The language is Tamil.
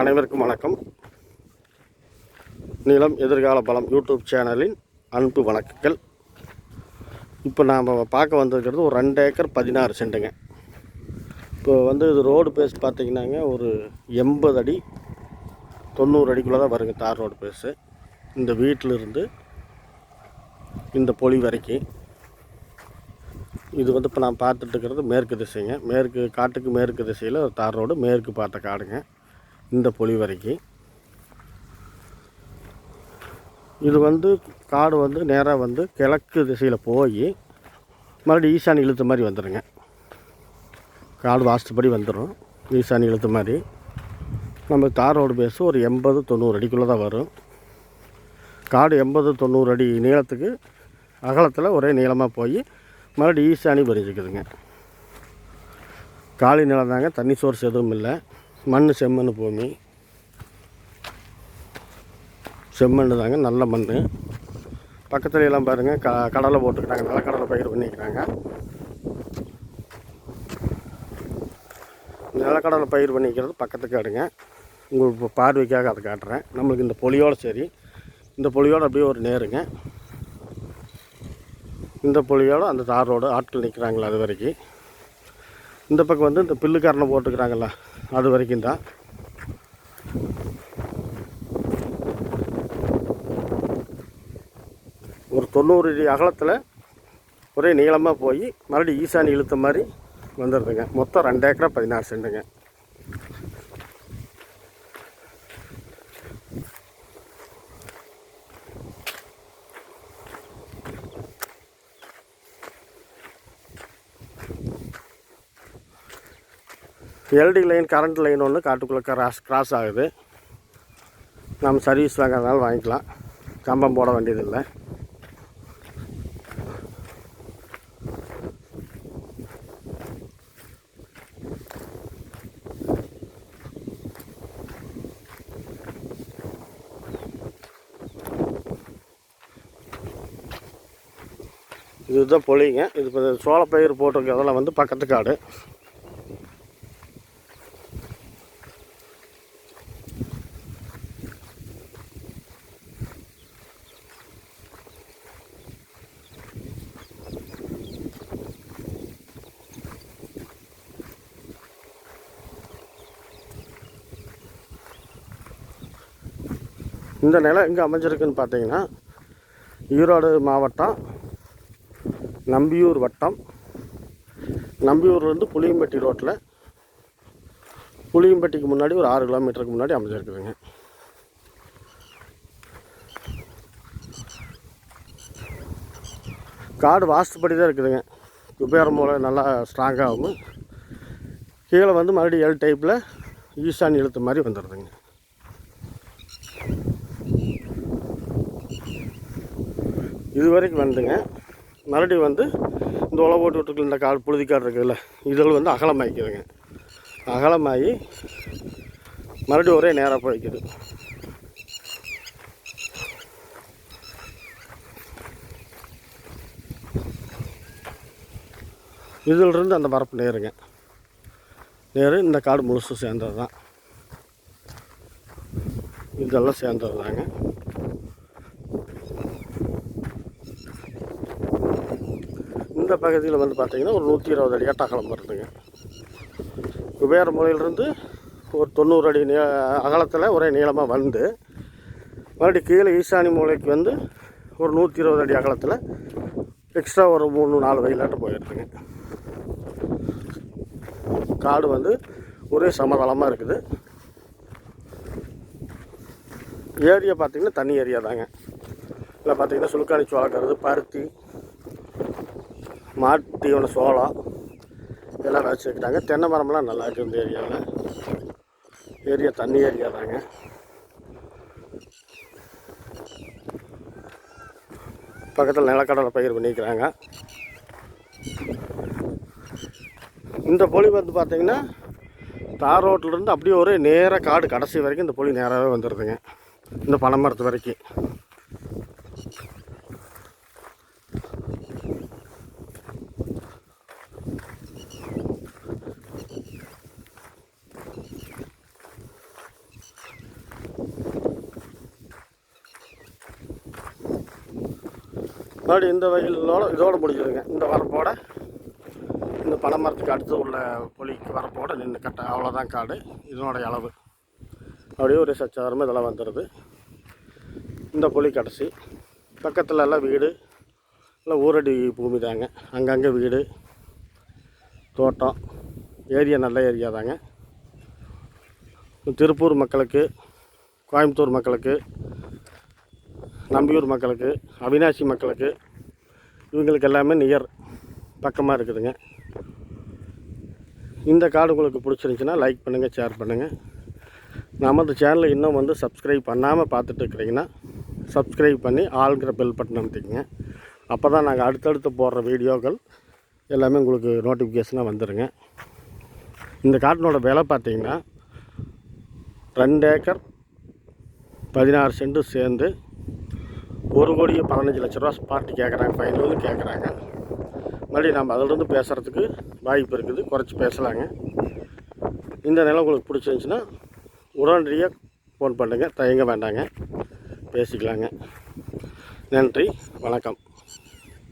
அனைவருக்கும் வணக்கம். நீளம் எதிர்கால பலம் யூடியூப் சேனலின் அன்பு வணக்கங்கள். இப்போ நாம் பார்க்க வந்திருக்கிறது ஒரு ரெண்டு ஏக்கர் பதினாறு சென்ட்டுங்க இப்போ வந்து இது ரோடு பேஸ் பார்த்திங்கன்னாங்க ஒரு எண்பது அடி தொண்ணூறு அடிக்குள்ளே தான் வருங்க தார் ரோடு பேஸு. இந்த வீட்டிலிருந்து இந்த பொலி வரைக்கும். இது வந்து இப்போ நான் பார்த்துட்டு இருக்கிறது மேற்கு திசைங்க. மேற்கு காட்டுக்கு மேற்கு திசையில் ஒரு தார் ரோடு மேற்கு பார்த்த காடுங்க. இந்த பொலி வரைக்கும். இது வந்து காடு வந்து நேராக வந்து கிழக்கு திசையில் போய் மறுபடியும் ஈசானி இழுத்த மாதிரி வந்துடுங்க காடு வாஸ்துப்படி வந்துடும் ஈசானி இழுத்த மாதிரி. நம்ம தார் ரோடு பேஸு ஒரு எண்பது தொண்ணூறு அடிக்குள்ளே தான் வரும். காடு எண்பது தொண்ணூறு அடி நீளத்துக்கு அகலத்தில் ஒரே நீளமாக போய் மறுபடியும் ஈசானி பறிஞ்சுக்குதுங்க காலி நிலம் தாங்க தண்ணி சோர்ஸ் எதுவும் இல்லை. மண் செம்மண் பூமி. செம்மண் தாங்க நல்ல மண் பக்கத்துல எல்லாம் பாருங்கள் க கடலை போட்டுக்கிறாங்க நிலக்கடலை பயிர் பண்ணிக்கிறாங்க. நிலக்கடலை பயிர் பண்ணிக்கிறது பக்கத்து காடுங்க உங்களுக்கு இப்போ பார்வைக்காக அதை காட்டுறேன். நம்மளுக்கு இந்த பொலியோடு சரி. இந்த பொலியோடு அப்படியே ஒரு நேருங்க. இந்த பொலியோடு அந்த தார் ரோடு ஆட்கள் நிற்கிறாங்களா அது வரைக்கும். இந்த பக்கம் வந்து இந்த பில்லுக்காரனை போட்டுக்கிறாங்கல்ல அது வரைக்கும் தான். ஒரு தொண்ணூறு அடி அகலத்தில் ஒரே நீளமாக போய் மறுபடியும் ஈசானி இழுத்த மாதிரி வந்துடுதுங்க மொத்தம் ரெண்டு ஏக்கரா பதினாறு சென்ட்டுங்க எல்டி லைன் கரண்ட் லைன் ஒன்று காட்டுக்குள்ளே கிராஸ் கிராஸ் ஆகுது. நம்ம சர்வீஸ் வாங்கிறதுனால வாங்கிக்கலாம். கம்பம் போட வேண்டியதில்லை. இதுதான் பொழிங்க இது இப்போ சோளப்பயிர் போட்டிருக்கிறதெல்லாம் வந்து பக்கத்து காடு. இந்த நிலம் எங்கே அமைஞ்சிருக்குன்னு பார்த்தீங்கன்னா ஈரோடு மாவட்டம் நம்பியூர் வட்டம். நம்பியூர்லேருந்து புளியம்பட்டி ரோட்டில் புளியம்பட்டிக்கு முன்னாடி ஒரு ஆறு கிலோமீட்டருக்கு முன்னாடி அமைஞ்சிருக்குதுங்க. காடு வாஸ்துப்படி தான் இருக்குதுங்க. குபேரம் போல் நல்லா ஸ்ட்ராங்காகவும் கீழே வந்து மறுபடியும் எல் டைப்பில் ஈசான் எழுத்து மாதிரி வந்துடுதுங்க இது வரைக்கும் வந்துங்க. மறுபடியும் வந்து இந்த உழவு ஓட்டு விட்டுருக்க இந்த காடு புழுதிக்காடு இருக்குதுல்ல இதில் வந்து அகலமாக்கிதுங்க அகலமாகி மறுபடியும் ஒரே நேராக போய்க்குது. இதிலிருந்து அந்த பரப்பு நேருங்க. நேரு இந்த காடு முழுசும் சேர்ந்தது தான் இதெல்லாம் சேர்ந்தது தாங்க இந்த பகுதியில் வந்து பார்த்திங்கன்னா ஒரு நூற்றி இருபது அடி அகலம் வருதுங்க. குபேர முறையிலிருந்து ஒரு தொண்ணூறு அடி நீ அகலத்தில் ஒரே நீளமாக வந்து மறுபடியும் கீழே ஈசானி மூலைக்கு வந்து ஒரு நூற்றி இருபது அடி அகலத்தில் எக்ஸ்ட்ரா ஒரு மூணு நாலு வயலாட்டம் போயிடுதுங்க. காடு வந்து ஒரே சமதளமாக இருக்குது. ஏரியா பார்த்திங்கன்னா தண்ணி ஏரியா தாங்க. இல்லை பார்த்திங்கன்னா சுலுக்காணி சோளக்கிறது பருத்தி மாட்டு தீவன சோளம் இதெல்லாம் வச்சுருக்குறாங்க தென்னை மரம்லாம் நல்லா இருக்குது இந்த ஏரியாவில். ஏரியா தண்ணி ஏரியா தாங்க. பக்கத்தில் நிலக்கடலை பயிர் பண்ணிக்கிறாங்க. இந்த பொலி வந்து பார்த்திங்கன்னா தார் ரோட்டிலேருந்து அப்படியே ஒரே நேராக காடு கடைசி வரைக்கும் இந்த பொலி நேராகவே வந்துடுதுங்க இந்த பனைமரத்து வரைக்கும். மறுபடியும் இந்த வயலோட இதோட முடிஞ்சிருங்க இந்த வரப்போட இந்த பனைமரத்துக்கு அடுத்து உள்ள பொலிக்கு வரப்போட நின்று கட்ட. அவ்வளோதான் காடு. இதனுடைய அளவு. அப்படியே ஒரு சச்சாரமாக இதெல்லாம் வந்துடுது. இந்த பொலி கடைசி. பக்கத்தில் எல்லாம் வீடு. இல்லை ஊரடி பூமி தாங்க. அங்கங்கே வீடு. தோட்டம். ஏரியா நல்ல ஏரியா தாங்க. திருப்பூர் மக்களுக்கு கோயம்புத்தூர் மக்களுக்கு நம்பியூர் மக்களுக்கு அவினாசி மக்களுக்கு இவங்களுக்கு எல்லாமே நியர் பக்கமாக இருக்குதுங்க. இந்த காடு உங்களுக்கு பிடிச்சிருந்துச்சின்னா லைக் பண்ணுங்கள் ஷேர் பண்ணுங்கள் நமது சேனலை இன்னும் வந்து சப்ஸ்கிரைப் பண்ணாமல் பார்த்துட்டு இருக்கிறீங்கன்னா சப்ஸ்கிரைப் பண்ணி ஆளுங்கிற பெல் பட்டன் அமைத்திக்கங்க. அப்போ தான் நாங்கள் அடுத்தடுத்து போடுற வீடியோக்கள் எல்லாமே உங்களுக்கு நோட்டிஃபிகேஷனாக வந்துடுங்க இந்த காட்டினோட விலை பார்த்திங்கன்னா ரெண்டு ஏக்கர் பதினாறு சென்ட்டு சேர்ந்து ஒரு கோடியே பதினஞ்சு லட்ச ரூபா பார்ட்டி கேட்குறாங்க ஃபைனல்னு கேட்குறாங்க. மறுபடியும் நம்ம அதிலிருந்து பேசுகிறதுக்கு வாய்ப்பு இருக்குது குறைச்சி பேசலாங்க. இந்த நிலம் உங்களுக்கு பிடிச்சிருந்துச்சின்னா உடனடியாக ஃபோன் பண்ணுங்கள் தயங்க வேண்டாங்க பேசிக்கலாங்க. நன்றி வணக்கம்.